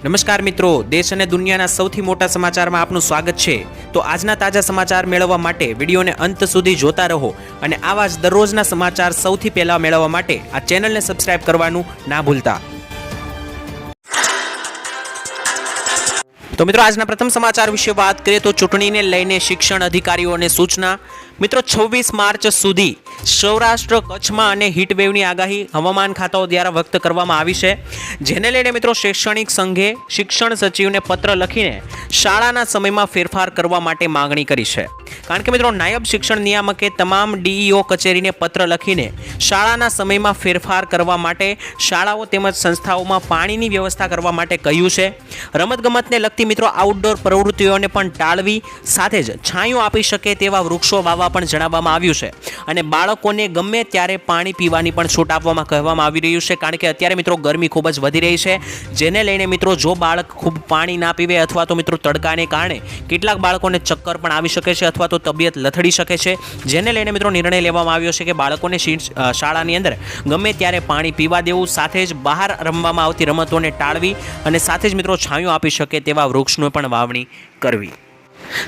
નમસ્કાર મિત્રો, દેશ અને દુનિયાના સૌથી મોટા સમાચારમાં આપનું સ્વાગત છે. તો આજના તાજા સમાચાર મેળવવા માટે વિડીયોને અંત સુધી જોતા રહો અને આવા જ દરરોજના સમાચાર સૌથી પહેલા મેળવવા માટે આ ચેનલને સબસ્ક્રાઇબ કરવાનું ના ભૂલતા. તો મિત્રો, આજના પ્રથમ સમાચાર વિશે વાત કરીએ તો ચૂંટણીને લઈને શિક્ષણ અધિકારીઓને સૂચના. મિત્રો, છવ્વીસ માર્ચ સુધી સૌરાષ્ટ્ર કચ્છમાં અને હીટવેવની આગાહી હવામાન ખાતાઓ દ્વારા વ્યક્ત કરવામાં આવી છે. જેને લઈને મિત્રો શૈક્ષણિક સંઘે શિક્ષણ સચિવને પત્ર લખીને શાળાના સમયમાં ફેરફાર કરવા માટે માંગણી કરી છે. કારણ કે મિત્રો નાયબ શિક્ષણ નિયામકે તમામ ડીઈઓ કચેરીને પત્ર લખીને શાળાના સમયમાં ફેરફાર કરવા માટે શાળાઓ તેમજ સંસ્થાઓમાં પાણીની વ્યવસ્થા કરવા માટે કહ્યું છે. રમતગમતને લગતી મિત્રો આઉટડોર પ્રવૃત્તિઓને પણ ટાળવી સાથે જ છાંયો આપી શકે તેવા વૃક્ષો વાવવા પણ જણાવવામાં આવ્યું છે. અને બાળકોને ગમે ત્યારે પાણી પીવાની પણ છૂટ આપવામાં કહેવામાં આવી રહ્યું છે. કારણ કે અત્યારે મિત્રો ગરમી ખૂબ જ વધી રહી છે. જેને લઈને મિત્રો જો બાળક ખૂબ પાણી ના પીવે અથવા તો મિત્રો તડકાને કારણે કેટલાક બાળકોને ચક્કર પણ આવી શકે છે અથવા તો તબિયત લથડી શકે છે. જેને લઈને મિત્રો નિર્ણય લેવામાં આવ્યો છે કે બાળકોને શાળાની અંદર ગમે ત્યારે પાણી પીવા દેવું, સાથે જ બહાર રમવામાં આવતી રમતોને ટાળવી અને સાથે જ મિત્રો છાંયો આપી શકે તેવા વૃક્ષનું પણ વાવણી કરવી.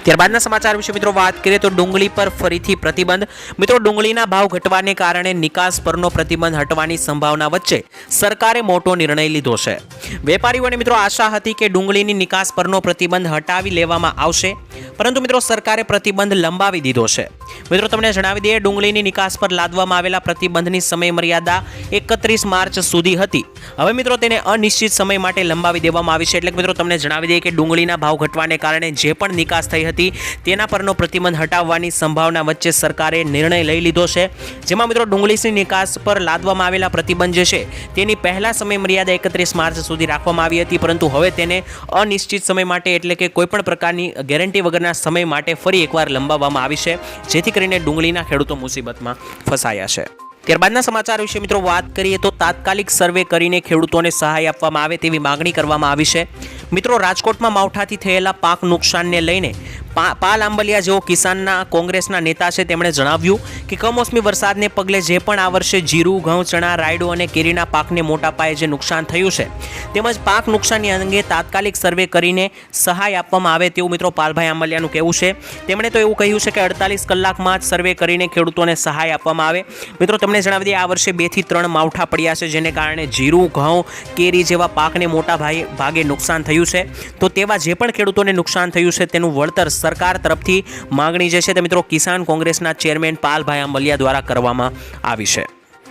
ત્યારબાદના સમાચાર વિશે મિત્રો વાત કરીએ તો ડુંગળી પર ફરીથી પ્રતિબંધ. મિત્રો, ડુંગળીના ભાવ ઘટવાને કારણે નિકાસ પરનો પ્રતિબંધ હટવાની સંભાવના વચ્ચે સરકારે મોટો નિર્ણય લીધો છે. વેપારીઓને મિત્રો આશા હતી કે ડુંગળીની નિકાસ પરનો પ્રતિબંધ હટાવી લેવામાં આવશે, પરંતુ મિત્રો સરકારે પ્રતિબંધ લંબાવી દીધો છે. મિત્રો, તમને જણાવી દઈએ, ડુંગળીની નિકાસ પર લાદવામાં આવેલા પ્રતિબંધની સમય મર્યાદા એકત્રીસ માર્ચ સુધી હતી. હવે મિત્રો, તેને અનિશ્ચિત સમય માટે લંબાવી દેવામાં આવી છે. એટલે મિત્રો, તમને જણાવી દઈએ કે ડુંગળીના ભાવ ઘટવાને કારણે જે પણ નિકાસ થઈ હતી. તેના પરનો પ્રતિબંધ હટાવવાની સંભાવના વચ્ચે સરકારે નિર્ણય લઈ લીધો છે. જેમાં મિત્રો ડુંગળીની નિકાસ પર લાદવામાં આવેલા પ્રતિબંધ જે છે, તેની પહેલા સમય મર્યાદા એકત્રીસ માર્ચ સુધી રાખવામાં આવી હતી, પરંતુ હવે તેને અનિશ્ચિત સમય માટે એટલે કે કોઈપણ પ્રકારની ગેરંટી વગરના સમય માટે ફરી એકવાર લંબાવવામાં આવી છે, જેથી કરીને ડુંગળીના ખેડૂતો મુસીબતમાં ફસાયા છે. ત્યારબાદના સમાચાર વિશે મિત્રો વાત કરીએ તો તાત્કાલિક સર્વે કરીને ખેડૂતોને સહાય આપવામાં આવે તેવી માગણી કરવામાં આવી છે. મિત્રો રાજકોટમાં માવઠાથી થયેલા પાક નુકસાનને લઈને પાલ આંબલિયા જેઓ કિસાનના કોંગ્રેસના નેતા છે, તેમણે જણાવ્યું કે કમોસમી વરસાદને પગલે જે પણ આ વર્ષે જીરું, ઘઉં, ચણા, રાયડો અને કેરીના પાકને મોટા પાયે જે નુકસાન થયું છે, તેમજ પાક નુકસાનની અંગે તાત્કાલિક સર્વે કરીને સહાય આપવામાં આવે તેવું મિત્રો પાલભાઈ આંબલિયાનું કહેવું છે. તેમણે તો એવું કહ્યું છે કે અડતાલીસ કલાકમાં જ સર્વે કરીને ખેડૂતોને સહાય આપવામાં આવે. મિત્રો, તમને જણાવી દઈએ, આ વર્ષે બેથી ત્રણ માવઠા પડ્યા છે, જેને કારણે જીરું, ઘઉં, કેરી જેવા પાકને મોટા ભાગે ભાગે નુકસાન થયું છે. તો તેવા જે પણ ખેડૂતોને નુકસાન થયું છે, તેનું વળતર સરકાર તરફથી માગણી જે છે તે મિત્રો કિસાન કોંગ્રેસના ચેરમેન પાલભાઈ આંબલિયા દ્વારા કરવામાં આવી છે.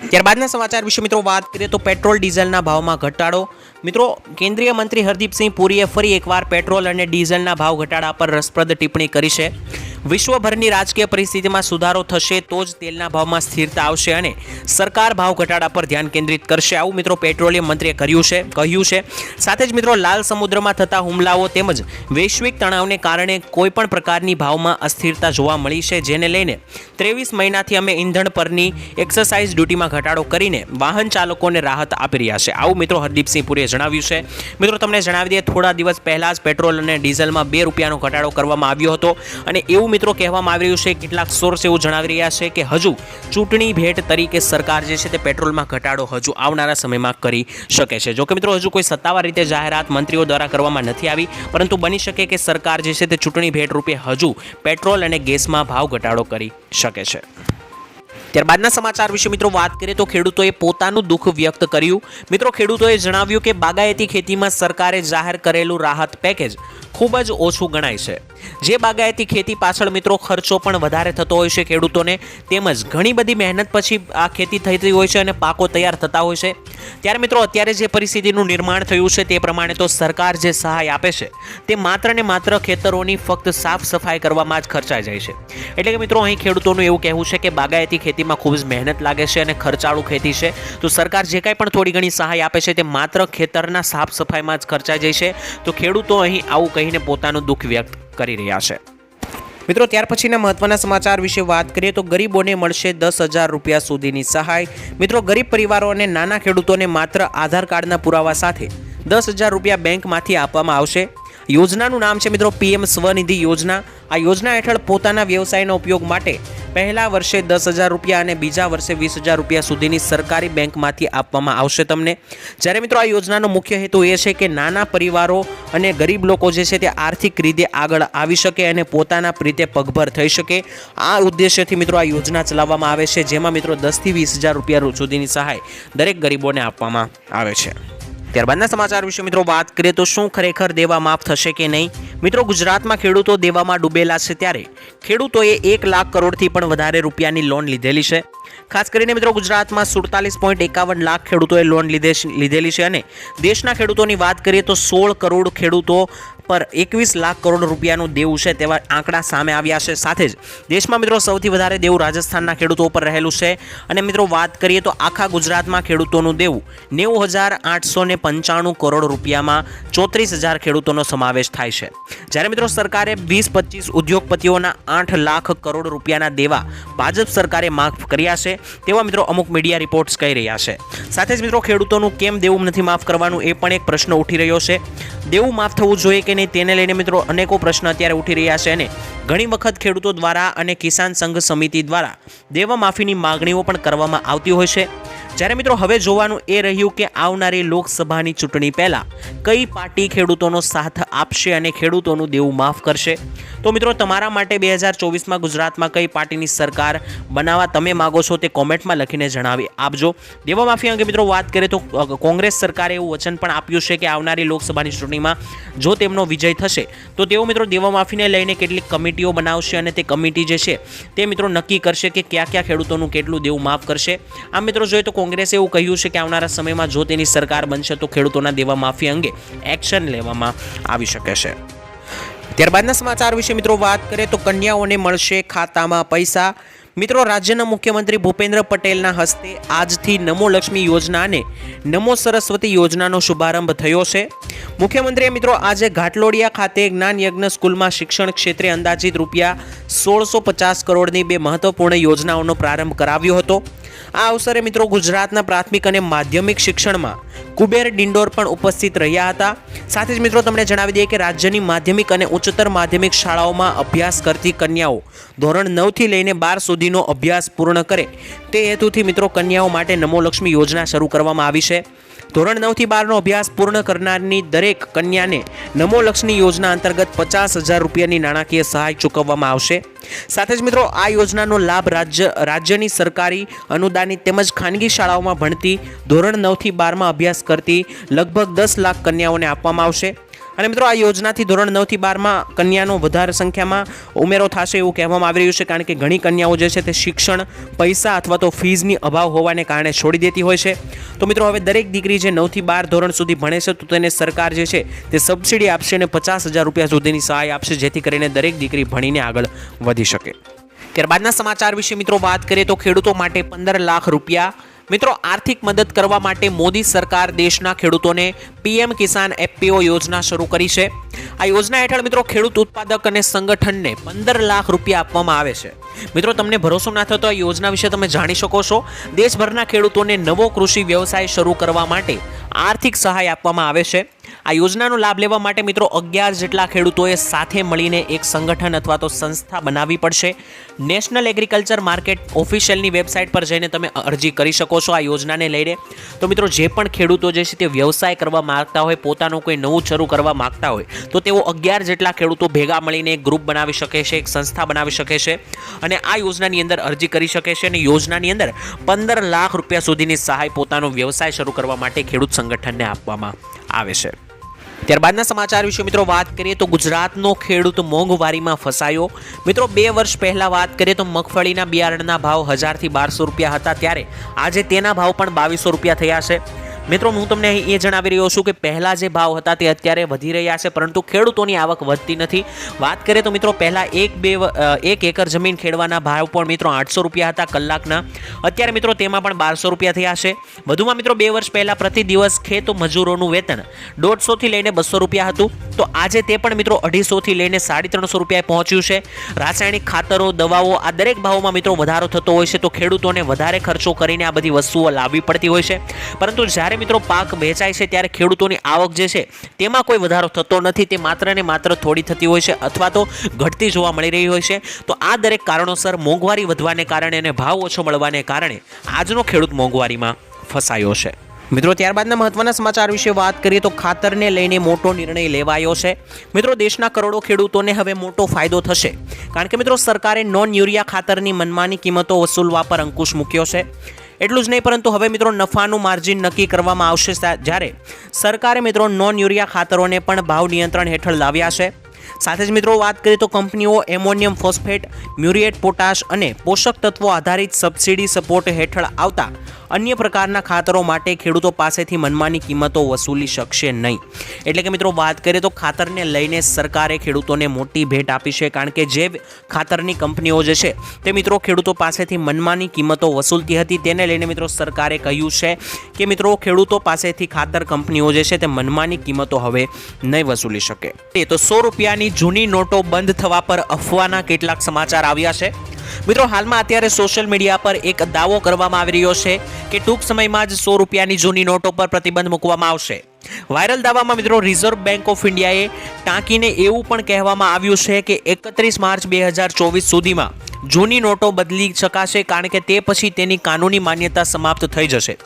ત્યારબાદના સમાચાર વિશે મિત્રો વાત કરીએ તો પેટ્રોલ, ડીઝલના ભાવમાં ઘટાડો. મિત્રો, કેન્દ્રીય મંત્રી હરદીપસિંહ પુરીએ ફરી એકવાર પેટ્રોલ અને ડીઝલના ભાવ ઘટાડા પર રસપ્રદ ટિપ્પણી કરી છે. વિશ્વભરની રાજકીય પરિસ્થિતિમાં સુધારો થશે તો જ તેલના ભાવમાં સ્થિરતા આવશે અને સરકાર ભાવ ઘટાડા પર ધ્યાન કેન્દ્રિત કરશે. આવું મિત્રો પેટ્રોલિયમ મંત્રીએ કર્યું છે, કહ્યું છે. સાથે જ મિત્રો લાલ સમુદ્રમાં થતા હુમલાઓ તેમજ વૈશ્વિક તણાવને કારણે કોઈપણ પ્રકારની ભાવમાં અસ્થિરતા જોવા મળી છે, જેને લઈને ત્રેવીસ મહિનાથી અમે ઈંધણ પરની એક્સરસાઇઝ ડ્યુટીમાં ઘટાડો કરીને વાહન ચાલકોને રાહત આપી રહ્યા છે. આવું મિત્રો હરદીપસિંહ પુરીએ જણાવ્યું છે. મિત્રો તમને જણાવી દઈએ, થોડા દિવસ પહેલાં જ પેટ્રોલ અને ડીઝલમાં બે રૂપિયાનો ઘટાડો કરવામાં આવ્યો હતો અને એવું મિત્રો કહેવામાં આવી રહ્યું છે, કેટલાક સોર્સ એવું જણાવી રહ્યા છે કે હજુ ચૂંટણી ભેટ તરીકે સરકાર જે છે તે પેટ્રોલમાં ઘટાડો હજુ આવનારા સમયમાં કરી શકે છે. જોકે મિત્રો હજુ કોઈ સત્તાવાર રીતે જાહેરાત મંત્રીઓ દ્વારા કરવામાં નથી આવી, પરંતુ બની શકે કે સરકાર જે છે તે ચૂંટણી ભેટ રૂપે હજુ પેટ્રોલ અને ગેસમાં ભાવ ઘટાડો કરી શકે છે. ત્યારબાદના સમાચાર વિશે મિત્રો વાત કરીએ તો ખેડૂતોએ પોતાનું દુઃખ વ્યક્ત કર્યું. મિત્રો, ખેડૂતોએ જણાવ્યું કે બાગાયતી ખેતીમાં સરકારે જાહેર કરેલું રાહત પેકેજ ખૂબ જ ઓછું ગણાય છે. જે બાગાયતી ખેતી પાછળ મિત્રો ખર્ચો પણ વધારે થતો હોય છે ખેડૂતોને, તેમજ ઘણી બધી મહેનત પછી આ ખેતી થતી હોય છે અને પાકો તૈયાર થતા હોય છે. ત્યારે મિત્રો, અત્યારે જે પરિસ્થિતિનું નિર્માણ થયું છે તે પ્રમાણે તો સરકાર જે સહાય આપે છે તે માત્ર ને માત્ર ખેતરોની ફક્ત સાફ સફાઈ કરવામાં જ ખર્ચાઈ જાય છે. એટલે કે મિત્રો, અહીં ખેડૂતોનું એવું કહેવું છે કે બાગાયતી ખેતીમાં ખૂબ જ મહેનત લાગે છે અને ખર્ચાળું ખેતી છે. તો સરકાર જે કાંઈ પણ થોડી ઘણી સહાય આપે છે તે માત્ર ખેતરના સાફ સફાઈમાં જ ખર્ચાઈ જાય છે. તો ખેડૂતો અહીં આવું કહીને પોતાનું દુઃખ વ્યક્ત કરી રહ્યા છે. મિત્રો, ત્યાર પછીના મહત્વના સમાચાર વિશે વાત કરીએ તો ગરીબોને મળશે દસ હજાર રૂપિયા સુધીની સહાય. મિત્રો, ગરીબ પરિવારો અને નાના ખેડૂતોને માત્ર આધાર કાર્ડના પુરાવા સાથે દસ હજાર રૂપિયા બેંકમાંથી આપવામાં આવશે. યોજનાનું નામ છે, મિત્રો, પીએમ સ્વનિધિ યોજના. આ યોજના હેઠળ પોતાના વ્યવસાયનો ઉપયોગ માટે પહેલા વર્ષે દસ હજાર રૂપિયા અને બીજા વર્ષે વીસ હજાર રૂપિયા સુધીની સરકારી બેંકમાંથી આપવામાં આવશે તમને. જ્યારે મિત્રો આ યોજનાનો મુખ્ય હેતુ એ છે કે નાના પરિવારો અને ગરીબ લોકો જે છે તે આર્થિક રીતે આગળ આવી શકે અને પોતાના રીતે પગભર થઈ શકે. આ ઉદ્દેશ્યથી મિત્રો આ યોજના ચલાવવામાં આવે છે, જેમાં મિત્રો દસથી વીસ હજાર રૂપિયા સુધીની સહાય દરેક ગરીબોને આપવામાં આવે છે. ત્યારબાદના સમાચાર વિશે મિત્રો વાત કરીએ તો શું ખરેખર દેવા માફ થશે કે નહીં? મિત્રો, ગુજરાતમાં ખેડૂતો દેવામાં ડૂબેલા છે ત્યારે ખેડૂતોએ એક લાખ કરોડથી પણ વધારે રૂપિયાની લોન લીધેલી છે. ખાસ કરીને મિત્રો ગુજરાતમાં સુડતાલીસ પોઈન્ટ એકાવન લાખ ખેડૂતોએ લોન લીધે લીધેલી છે અને દેશના ખેડૂતોની વાત કરીએ તો સોળ કરોડ ખેડૂતો પર એકવીસ લાખ કરોડ રૂપિયાનું દેવું છે તેવા આંકડા સામે આવ્યા છે. સાથે જ દેશમાં મિત્રો સૌથી વધારે દેવું રાજસ્થાનના ખેડૂતો ઉપર રહેલું છે. અને મિત્રો વાત કરીએ તો આખા ગુજરાતમાં ખેડૂતોનું દેવું નેવું હજાર આઠસો ને પંચાણું કરોડ રૂપિયામાં ચોત્રીસ હજાર ખેડૂતોનો સમાવેશ થાય છે. જ્યારે મિત્રો સરકારે વીસ પચીસ ઉદ્યોગપતિઓના આઠ લાખ કરોડ રૂપિયાના દેવા ભાજપ સરકારે માફ કર્યા છે તેવા મિત્રો અમુક મીડિયા રિપોર્ટ્સ કહી રહ્યા છે. સાથે જ મિત્રો ખેડૂતોનું કેમ દેવું નથી માફ કરવાનું એ પણ એક પ્રશ્ન ઉઠી રહ્યો છે. દેવું માફ થવું જોઈએ કે નહીં તેને લઈને મિત્રો અનેકો પ્રશ્ન અત્યારે ઉઠી રહ્યા છે અને ઘણી વખત ખેડૂતો દ્વારા અને કિસાન સંઘ સમિતિ દ્વારા દેવા માફીની માગણીઓ પણ કરવામાં આવતી હોય છે. જ્યારે મિત્રો હવે જોવાનું એ રહ્યું કે આવનારી લોકસભાની ચૂંટણી પહેલાં કઈ પાર્ટી ખેડૂતોનો સાથ આપશે અને ખેડૂતોનું દેવું માફ કરશે? તો મિત્રો તમારા માટે બે હજાર ચોવીસમાં ગુજરાતમાં કઈ પાર્ટીની સરકાર બનાવવા તમે માગો છો તે કોમેન્ટમાં લખીને જણાવી આપજો. દેવા માફી અંગે મિત્રો વાત કરીએ તો કોંગ્રેસ સરકારે એવું વચન પણ આપ્યું છે કે આવનારી લોકસભાની ચૂંટણીમાં જો તેમનો વિજય થશે, તો તેઓ મિત્રો દેવા માફીને લઈને કેટલીક કમિટીઓ બનાવશે અને તે કમિટી જે છે તે મિત્રો નક્કી કરશે કે કયા કયા ખેડૂતોનું કેટલું દેવું માફ કરશે. આમ મિત્રો જોઈએ તો કોંગ્રેસે એવું કહ્યું છે કે આવનારા સમયમાં જો તેની સરકાર બનશે તો ખેડૂતોના દેવા માફી અંગે એક્શન લેવામાં આવી શકે છે. ત્યારબાદના સમાચાર વિશે મિત્રો વાત કરીએ તો કન્યાઓને મળશે ખાતામાં પૈસા. મિત્રો, રાજ્યના મુખ્યમંત્રી ભૂપેન્દ્ર પટેલના હસ્તે આજથી નમો લક્ષ્મી યોજના અને નમો સરસ્વતી યોજનાનો શુભારંભ થયો છે. મુખ્યમંત્રીએ મિત્રો, આજે ઘાટલોડિયા ખાતે જ્ઞાન યજ્ઞ સ્કૂલમાં શિક્ષણ ક્ષેત્રે અંદાજિત રૂપિયા સોળસો પચાસ કરોડની બે મહત્વપૂર્ણ યોજનાઓનો પ્રારંભ કરાવ્યો હતો. આ અવસરે મિત્રો, ગુજરાતના પ્રાથમિક અને માધ્યમિક શિક્ષણમાં કુબેર ડિંડોર પણ ઉપસ્થિત રહ્યા હતા. સાથે જ મિત્રો, તમને જણાવી દઈએ કે રાજ્યની માધ્યમિક અને ઉચ્ચતર માધ્યમિક શાળાઓમાં અભ્યાસ કરતી કન્યાઓ ધોરણ નવથી લઈને બાર સુધીનો અભ્યાસ પૂર્ણ કરે તે હેતુથી મિત્રો કન્યાઓ માટે નમોલક્ષ્મી યોજના શરૂ કરવામાં આવી છે. ધોરણ નવથી બારનો અભ્યાસ પૂર્ણ કરનારની દરેક કન્યાને નમોલક્ષ્મી યોજના અંતર્ગત પચાસ હજાર રૂપિયાની નાણાકીય સહાય ચૂકવવામાં આવશે. સાથે જ મિત્રો, આ યોજનાનો લાભ રાજ્ય, રાજ્યની સરકારી અનુદાનિત તેમજ ખાનગી શાળાઓમાં ભણતી ધોરણ નવથી બારમાં અભ્યાસ કરતી લગભગ દસ લાખ કન્યાઓને આપવામાં આવશે. અને મિત્રો, આ યોજનાથી ધોરણ નવથી બારમાં કન્યાનો વધારે સંખ્યામાં ઉમેરો થશે એવું કહેવામાં આવી રહ્યું છે, કારણ કે ઘણી કન્યાઓ જે છે તે શિક્ષણ, પૈસા અથવા તો ફીઝની અભાવ હોવાને કારણે છોડી દેતી હોય છે. તો મિત્રો, હવે દરેક દીકરી જે નવથી બાર ધોરણ સુધી ભણે છે, તો તેને સરકાર જે છે તે સબસિડી આપશે અને પચાસ હજાર રૂપિયા સુધીની સહાય આપશે, જેથી કરીને દરેક દીકરી ભણીને આગળ વધી શકે. ત્યારબાદના સમાચાર વિશે મિત્રો વાત કરીએ તો ખેડૂતો માટે પંદર લાખ રૂપિયા મિત્રો, આર્થિક મદદ કરવા માટે મોદી સરકાર દેશના ખેડૂતોને પીએમ કિસાન એફપીઓ યોજના શરૂ કરી છે. આ યોજના હેઠળ મિત્રો, ખેડૂત ઉત્પાદક અને સંગઠનને પંદર લાખ રૂપિયા આપવામાં આવે છે. મિત્રો, તમને ભરોસો ના થતો આ યોજના વિશે તમે જાણી શકો છો. દેશભરના ખેડૂતોને નવો કૃષિ વ્યવસાય શરૂ કરવા માટે આર્થિક સહાય આપવામાં આવે છે. આ યોજનાનો લાભ લેવા માટે મિત્રો અગિયાર જેટલા ખેડૂતોએ સાથે મળીને એક સંગઠન અથવા તો સંસ્થા બનાવવી પડશે. નેશનલ એગ્રીકલ્ચર માર્કેટ ઓફિશિયલની વેબસાઇટ પર જઈને તમે અરજી કરી શકો છો આ યોજનાને લઈને. તો મિત્રો જે પણ ખેડૂતો જે છે તે વ્યવસાય કરવા માગતા હોય, પોતાનું કોઈ નવું શરૂ કરવા માગતા હોય, તો તેઓ અગિયાર જેટલા ખેડૂતો ભેગા મળીને એક ગ્રુપ બનાવી શકે છે, એક સંસ્થા બનાવી શકે છે અને આ યોજનાની અંદર અરજી કરી શકે છે અને યોજનાની અંદર પંદર લાખ રૂપિયા સુધીની સહાય પોતાનો વ્યવસાય શરૂ કરવા માટે ખેડૂત સંગઠનને આપવામાં આવે છે. ત્યારબાદના સમાચાર વિશે મિત્રો વાત કરીએ તો ગુજરાતનો ખેડૂત મોંઘવારીમાં ફસાયો. મિત્રો, બે વર્ષ પહેલાં વાત કરીએ તો મગફળીના બિયારણના ભાવ હજારથી બારસો રૂપિયા હતા. ત્યારે આજે તેના ભાવ પણ બાવીસો રૂપિયા થયા છે. મિત્રો, હું તમને અહીં એ જણાવી રહ્યો છું કે પહેલાં જે ભાવ હતા તે અત્યારે વધી રહ્યા છે, પરંતુ ખેડૂતોની આવક વધતી નથી. વાત કરીએ તો મિત્રો, પહેલાં એક બે એક એકર જમીન ખેડવાના ભાવ પણ મિત્રો આઠસો રૂપિયા હતા કલાકના. અત્યારે મિત્રો તેમાં પણ બારસો રૂપિયા થયા છે. વધુમાં મિત્રો, બે વર્ષ પહેલાં પ્રતિ દિવસ ખેત મજૂરોનું વેતન દોઢસોથી લઈને બસો રૂપિયા હતું. તો આજે તે પણ મિત્રો અઢીસોથી લઈને સાડી ત્રણસો રૂપિયાએ પહોંચ્યું છે. રાસાયણિક ખાતરો, દવાઓ આ દરેક ભાવોમાં મિત્રો વધારો થતો હોય છે, તો ખેડૂતોને વધારે ખર્ચો કરીને આ બધી વસ્તુઓ લાવવી પડતી હોય છે. પરંતુ જ્યારે મિત્રો પાક વેચાય છે ત્યારે ખેડૂતોની આવક જે છે, તેમાં કોઈ વધારો થતો નથી. તે માત્ર ને માત્ર થોડી થતી હોય છે અથવા તો ઘટતી જોવા મળી રહી હોય છે. તો આ દરેક કારણોસર મોંઘવારી વધવાને કારણે અને ભાવ ઓછો મળવાને કારણે આજનો ખેડૂત મોંઘવારીમાં ફસાયો છે. મિત્રો, ત્યારબાદના મહત્વના સમાચાર વિશે વાત કરીએ તો ખાતરને લઈને મોટો નિર્ણય લેવાયો છે. મિત્રો, દેશના કરોડો ખેડૂતોને હવે મોટો ફાયદો થશે. કારણ કે મિત્રો, સરકારે નોન યુરિયા ખાતરની મનમાની કિંમતો વસૂલવા પર અંકુશ મૂક્યો છે. એટલું જ નહીં, પરંતુ હવે મિત્રો નફાનું માર્જિન નક્કી કરવામાં આવશે જ્યારે સરકારે મિત્રો નોન યુરિયા ખાતરોને પણ ભાવ નિયંત્રણ હેઠળ લાવ્યા છે. સાથે જ મિત્રો વાત કરીએ તો કંપનીઓ એમોનિયમ ફોસ્ફેટ મ્યુરિએટ પોટાશ અને પોષક તત્વો આધારિત સબસિડી સપોર્ટ હેઠળ આવતા અન્ય પ્રકારના ખાતરો માટે ખેડૂતો પાસેથી મનમાની કિંમતો વસૂલી શકશે નહીં. એટલે કે મિત્રો, વાત કરીએ તો ખાતરને લઈને સરકારે ખેડૂતોને મોટી ભેટ આપી છે, કારણ કે જે ખાતરની કંપનીઓ જે છે, તે મિત્રો ખેડૂતો પાસેથી મનમાની કિંમતો વસૂલતી હતી. તેને લઈને મિત્રો સરકારે કહ્યું છે કે મિત્રો, ખેડૂતો પાસેથી ખાતર કંપનીઓ જે છે, તે મનમાની કિંમતો હવે નહીં વસૂલી શકે. તે તો સો રૂપિયાની જૂની નોટો બંધ થવા પર અફવાના કેટલાક સમાચાર આવ્યા છે. મિત્રો, હાલમાં અત્યારે સોશિયલ મીડિયા પર એક દાવો કરવામાં આવી રહ્યો છે કે ટૂંક સમયમાં જ સો રૂપિયાની જૂની નોટો પર પ્રતિબંધ મૂકવામાં આવશે. વાયરલ દાવામાં મિત્રો રિઝર્વ બેંક ઓફ ઇન્ડિયાએ ટાંકીને એવું પણ કહેવામાં આવ્યું છે કે એકત્રીસ માર્ચ બે હજાર ચોવીસ સુધીમાં જૂની નોટો બદલી શકાશે કારણ કે તે પછી તેની કાનૂની માન્યતા સમાપ્ત થઈ જશે.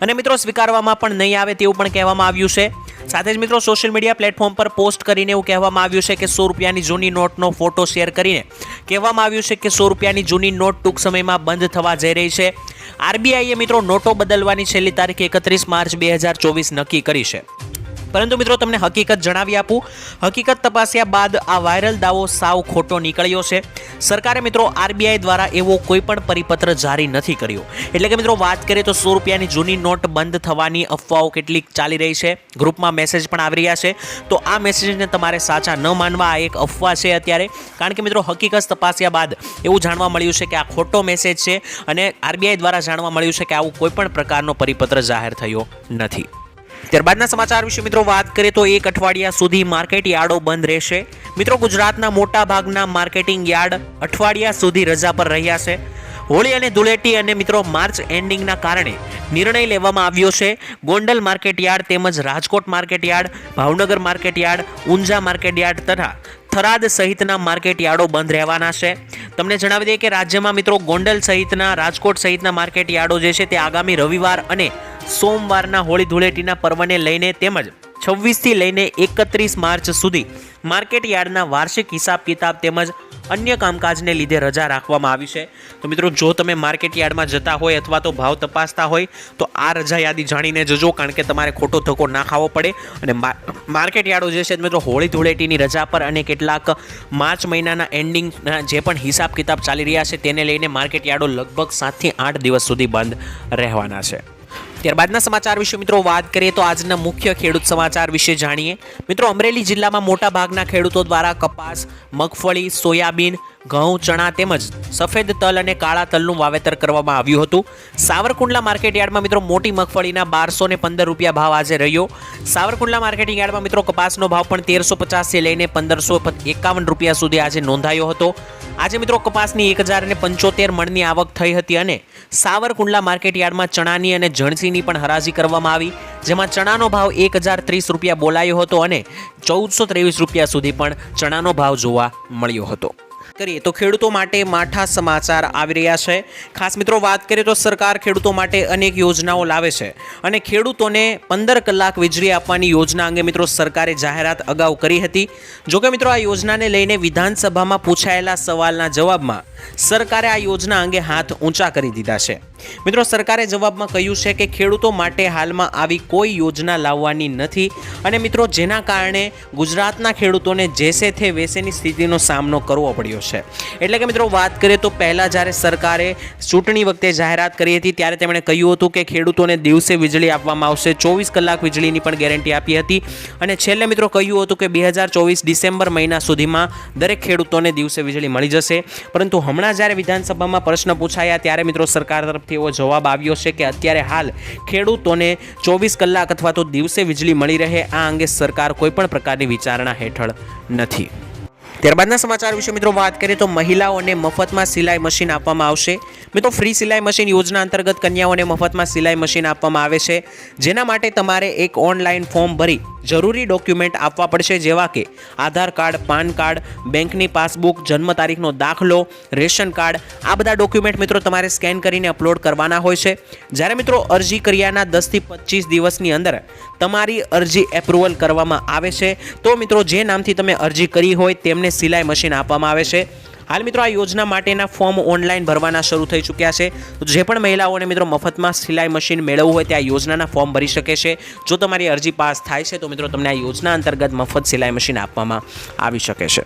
અને મિત્રો સ્વીકારવામાં પણ નહીં આવે તેવું પણ કહેવામાં આવ્યું છે. સાથે જ મિત્રો સોશિયલ મીડિયા પ્લેટફોર્મ પર પોસ્ટ કરીને એવું કહેવામાં આવ્યું છે કે સો રૂપિયાની જૂની નોટનો ફોટો શેર કરીને કહેવામાં આવ્યું છે કે સો રૂપિયાની જૂની નોટ ટૂંક સમયમાં બંધ થવા જઈ રહી છે. આરબીઆઈએ મિત્રો નોટો બદલવાની છેલ્લી તારીખ એકત્રીસ માર્ચ બે હજાર ચોવીસ નક્કી કરી છે. પરંતુ મિત્રો, તમને હકીકત જણાવી આપું. હકીકત તપાસ્યા બાદ આ વાયરલ દાવો સાવ ખોટો નીકળ્યો છે. સરકારે મિત્રો, આરબીઆઈ દ્વારા એવો કોઈ પણ પરિપત્ર જારી નથી કર્યો. એટલે કે મિત્રો, વાત કરીએ તો સો રૂપિયાની જૂની નોટ બંધ થવાની અફવાઓ કેટલીક ચાલી રહી છે. ગ્રુપમાં મેસેજ પણ આવી રહ્યા છે. તો આ મેસેજને તમારે સાચા ન માનવા આ એક અફવા છે અત્યારે. કારણ કે મિત્રો, હકીકત તપાસ્યા બાદ એવું જાણવા મળ્યું છે કે આ ખોટો મેસેજ છે અને આરબીઆઈ દ્વારા જાણવા મળ્યું છે કે આવું કોઈ પણ પ્રકારનો પરિપત્ર જાહેર થયો નથી. ત્યારબાદના સમાચાર વિશે મિત્રો વાત કરીએ તો એક અઠવાડિયા સુધી માર્કેટ યાર્ડો બંધ રહેશે. મિત્રો ગુજરાતના મોટા ભાગના માર્કેટિંગ યાર્ડ અઠવાડિયા સુધી રજા પર રહ્યા છે. હોળી અને ધૂળેટી અને મિત્રો માર્ચ એન્ડિંગના કારણે નિર્ણય લેવામાં આવ્યો છે. ગોંડલ માર્કેટ યાર્ડ તેમજ Rajkot market yard, Bhavnagar market yard, Unjha market yard તથા થરાદ સહિતના માર્કેટ યાર્ડો બંધ રહેવાના છે. તમને જણાવી દઈએ કે રાજ્યમાં મિત્રો ગોંડલ સહિતના, રાજકોટ સહિતના માર્કેટ યાર્ડો જે છે તે આગામી રવિવાર અને સોમવારના હોળી ધૂળેટીના પર્વને લઈને તેમજ છવ્વીસથી લઈને એકત્રીસ માર્ચ સુધી માર્કેટ યાર્ડના વાર્ષિક હિસાબ કિતાબ તેમજ અન્ય કામકાજને લીધે રજા રાખવામાં આવી છે. તો મિત્રો, જો તમે માર્કેટ યાર્ડમાં જતા હોય અથવા તો ભાવ તપાસતા હોય, તો આ રજા યાદી જાણીને જજો, કારણ કે તમારે ખોટો ધક્કો ના ખાવો પડે. અને માર્કેટ યાર્ડો જે છે, મિત્રો, હોળી ધૂળેટીની રજા પર અને કેટલાક માર્ચ મહિનાના એન્ડિંગના જે પણ હિસાબ કિતાબ ચાલી રહ્યા છે, તેને લઈને માર્કેટ યાર્ડો લગભગ સાતથી આઠ દિવસ સુધી બંધ રહેવાના છે. ત્યારબાદના સમાચાર વિશે મિત્રો વાત કરીએ તો આજના મુખ્ય ખેડૂત સમાચાર વિશે જાણીએ. મિત્રો અમરેલી જિલ્લામાં મોટા ભાગના ખેડૂતો દ્વારા કપાસ, મગફળી, સોયાબીન ઘઉં, ચણા તેમજ સફેદ તલ અને કાળા તલનું વાવેતર કરવામાં આવ્યું હતું. સાવરકુંડલા માર્કેટ યાર્ડમાં મિત્રો મોટી મગફળીના બારસો ને પંદર રૂપિયા ભાવ આજે રહ્યો. સાવરકુંડલા માર્કેટિંગ યાર્ડમાં મિત્રો કપાસનો ભાવ પણ તેરસો પચાસથી લઈને પંદરસો એકાવન રૂપિયા સુધી આજે નોંધાયો હતો. આજે મિત્રો કપાસની એક હજાર પંચોતેર મણની આવક થઈ હતી અને સાવરકુંડલા માર્કેટ યાર્ડમાં ચણાની અને જણસીની પણ હરાજી કરવામાં આવી, જેમાં ચણાનો ભાવ એક હજાર ત્રીસ રૂપિયા બોલાયો હતો અને ચૌદસો ત્રેવીસ રૂપિયા સુધી પણ ચણાનો ભાવ જોવા મળ્યો હતો. કરીએ તો ખેડૂતો માટે માઠા સમાચાર આવી રહ્યા છે. ખાસ મિત્રો વાત કરીએ તો સરકાર ખેડૂતો માટે અનેક યોજનાઓ લાવે છે અને ખેડૂતોને પંદર કલાક વીજળી આપવાની યોજના અંગે મિત્રો સરકારે જાહેરાત અગાઉ કરી હતી. જોકે મિત્રો આ યોજનાને લઈને વિધાનસભામાં પૂછાયેલા સવાલના જવાબમાં સરકારે આ યોજના અંગે હાથ ઊંચા કરી દીધા છે. મિત્રો, સરકારે જવાબમાં કહ્યું છે કે ખેડૂતો માટે હાલમાં આવી કોઈ યોજના લાવવાની નથી. અને મિત્રો, જેના કારણે ગુજરાતના ખેડૂતોને જેસે થે વેસેની સ્થિતિનો સામનો કરવો પડ્યો છે. એટલે કે મિત્રો, વાત કરીએ તો પહેલાં જ્યારે સરકારે ચૂંટણી વખતે જાહેરાત કરી હતી, ત્યારે તેમણે કહ્યું હતું કે ખેડૂતોને દિવસે વીજળી આપવામાં આવશે. ચોવીસ કલાક વીજળીની પણ ગેરંટી આપી હતી. અને છેલ્લે મિત્રો કહ્યું હતું કે બે હજાર ચોવીસ ડિસેમ્બર મહિના સુધીમાં દરેક ખેડૂતોને દિવસે વીજળી મળી જશે. પરંતુ હમણાં જ્યારે વિધાનસભામાં પ્રશ્ન પૂછાયા, ત્યારે મિત્રો સરકાર તરફથી એવો જવાબ આવ્યો છે કે અત્યારે હાલ ખેડૂતોને ચોવીસ કલાક અથવા તો દિવસે વીજળી મળી રહે. આ અંગે સરકાર કોઈપણ પ્રકારની વિચારણા હેઠળ નથી. ત્યારબાદના સમાચાર વિશે મિત્રો વાત કરીએ તો મહિલાઓને મફતમાં સિલાઈ મશીન આપવામાં આવશે. મિત્રો, ફ્રી સિલાઈ મશીન યોજના અંતર્ગત કન્યાઓને મફતમાં સિલાઈ મશીન આપવામાં આવે છે. જેના માટે તમારે એક ઓનલાઈન ફોર્મ ભરી જરૂરી ડોક્યુમેન્ટ આપવા પડશે, જેવા કે આધાર કાર્ડ, પાન કાર્ડ, બેંકની પાસબુક, જન્મ તારીખનો દાખલો, રેશન કાર્ડ. આ બધા ડોક્યુમેન્ટ મિત્રો તમારે સ્કેન કરીને અપલોડ કરવાના હોય છે. જ્યારે મિત્રો અરજી કર્યાના દસથી પચીસ દિવસની અંદર તમારી અરજી એપ્રુવલ કરવામાં આવે છે, તો મિત્રો જે નામથી તમે અરજી કરી હોય તેમને સિલાઈ મશીન આપવામાં આવે છે. હાલ મિત્રો આ યોજના માટેના ફોર્મ ઓનલાઈન ભરવાના શરૂ થઈ ચૂક્યા છે. તો જે પણ મહિલાઓને મિત્રો મફતમાં સિલાઈ મશીન મેળવવું હોય તે આ યોજનાના ફોર્મ ભરી શકે છે. જો તમારી અરજી પાસ થાય છે તો મિત્રો તમને આ યોજના અંતર્ગત મફત સિલાઈ મશીન આપવામાં આવી શકે છે.